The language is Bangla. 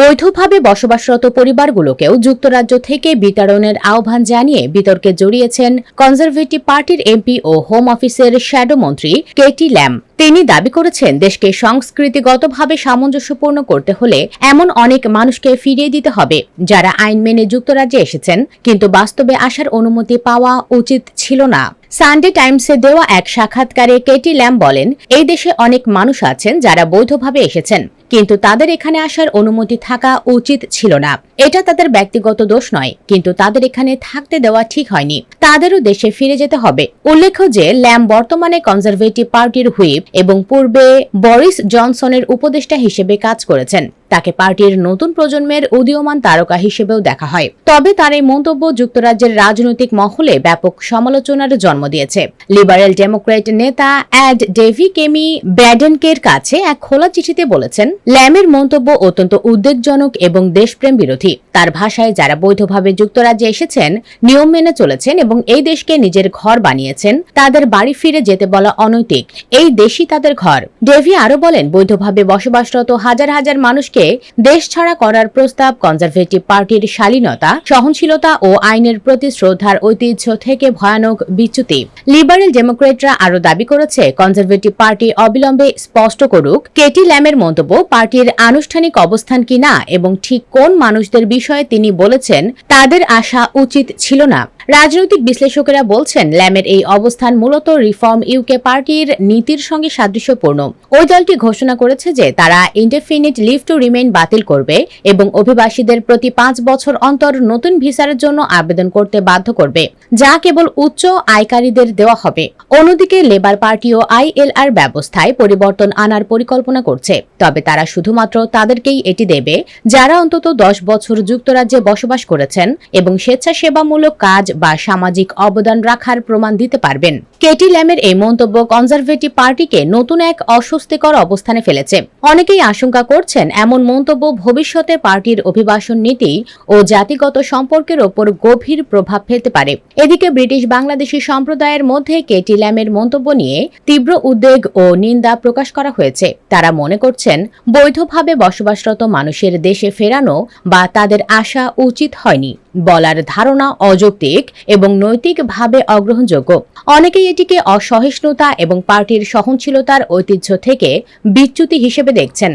বৈধভাবে বসবাসরত পরিবারগুলোকেও যুক্তরাজ্য থেকে বিতাড়নের আহ্বান জানিয়ে বিতর্কে জড়িয়েছেন কনজারভেটিভ পার্টির এমপি ও হোম অফিসের শ্যাডো মন্ত্রী কেটি ল্যাম। তিনি দাবি করেছেন, দেশকে সংস্কৃতিগতভাবে সামঞ্জস্যপূর্ণ করতে হলে এমন অনেক মানুষকে ফিরিয়ে দিতে হবে যারা আইন মেনে যুক্তরাজ্যে এসেছেন, কিন্তু বাস্তবে আসার অনুমতি পাওয়া উচিত ছিল না। সানডে টাইমসে দেওয়া এক সাক্ষাৎকারে কেটি ল্যাম বলেন, এই দেশে অনেক মানুষ আছেন যারা বৈধভাবে এসেছেন। কিন্তু তাদের এখানে আসার অনুমতি থাকা উচিত ছিল না। এটা তাদের ব্যক্তিগত দোষ নয়, কিন্তু তাদের এখানে থাকতে দেওয়া ঠিক হয়নি। তাদেরও দেশে ফিরে যেতে হবে। উল্লেখ্য যে, ল্যাম বর্তমানে কনজারভেটিভ পার্টির হুইপ এবং পূর্বে বরিস জনসনের উপদেষ্টা হিসেবে কাজ করেছেন। তাকে পার্টির নতুন প্রজন্মের উদীয়মান তারকা হিসেবেও দেখা হয়। তবে তার এই মন্তব্য যুক্তরাজ্যের রাজনৈতিক মহলে ব্যাপক সমালোচনার জন্ম দিয়েছে। লিবারেল ডেমোক্রেট নেতা অ্যাড ডেভি কেমি ব্যাডেনকের কাছে এক খোলা চিঠিতে বলেছেন, ল্যামের মন্তব্য অত্যন্ত উদ্বেগজনক এবং দেশপ্রেম বিরোধী। তার ভাষায় যারা বৈধভাবে যুক্তরাজ্যে এসেছেন, নিয়ম মেনে চলেছেন এবং এই দেশকে নিজের ঘর বানিয়েছেন, তাদের বাড়ি ফিরে যেতে বলা অনৈতিক। এই দেশই তাদের ঘর। ডেভি আরও বলেন, বৈধভাবে বসবাসরত হাজার হাজার মানুষকে দেশ ছাড়া করার প্রস্তাব কনজারভেটিভ পার্টির শালীনতা, সহনশীলতা ও আইনের প্রতি শ্রদ্ধার ঐতিহ্য থেকে ভয়ানক বিচ্যুতি। লিবারেল ডেমোক্রেটরা আরও দাবি করেছে, কনজারভেটিভ পার্টি অবিলম্বে স্পষ্ট করুক, কেটি ল্যামের মন্তব্য পার্টির আনুষ্ঠানিক অবস্থান কিনা এবং ঠিক কোন মানুষদের বিষয়ে তিনি বলেছেন, তাদের আসা উচিত ছিল না। রাজনৈতিক বিশ্লেষকেরা বলছেন, ল্যামের এই অবস্থান মূলত রিফর্ম ইউকে পার্টির নীতির সঙ্গে সাদৃশ্যপূর্ণ। ওই দলটি ঘোষণা করেছে যে তারা ইন্ডেফিনিট লিভ টু রিমেইন বাতিল করবে এবং অভিবাসীদের প্রতি পাঁচ বছর অন্তর নতুন ভিসার জন্য আবেদন করতে বাধ্য করবে, যা কেবল উচ্চ আয়কারীদের দেওয়া হবে। অন্যদিকে লেবার পার্টিও আইএলআর ব্যবস্থায় পরিবর্তন আনার পরিকল্পনা করছে, তবে তারা শুধুমাত্র তাদেরকেই এটি দেবে, যারা অন্তত দশ বছর যুক্তরাজ্যে বসবাস করেছেন এবং স্বেচ্ছাসেবামূলক কাজ বা সামাজিক অবদান রাখার প্রমাণ দিতে পারবেন। কেটি ল্যামের এই মন্তব্য কনজারভেটিভ পার্টিকে নতুন এক অস্বস্তিকর অবস্থানে ফেলেছে। অনেকেই আশঙ্কা করছেন এমন মন্তব্য ভবিষ্যতে পার্টির অভিবাসন নীতি ও জাতিগত সম্পর্কের ওপর গভীর প্রভাব ফেলতে পারে। এদিকে ব্রিটিশ বাংলাদেশি সম্প্রদায়ের মধ্যে কেটি ল্যামের মন্তব্য নিয়ে তীব্র উদ্বেগ ও নিন্দা প্রকাশ করা হয়েছে। তারা মনে করছেন, বৈধভাবে বসবাসরত মানুষের দেশে ফেরানো বা তাদের আসা উচিত হয়নি। বলার ধারণা অযৌক্তিক এবং নৈতিকভাবে অগ্রহণযোগ্য। অনেকেই এটিকে অসহিষ্ণুতা এবং পার্টির সহনশীলতার ঐতিহ্য থেকে বিচ্যুতি হিসেবে দেখছেন।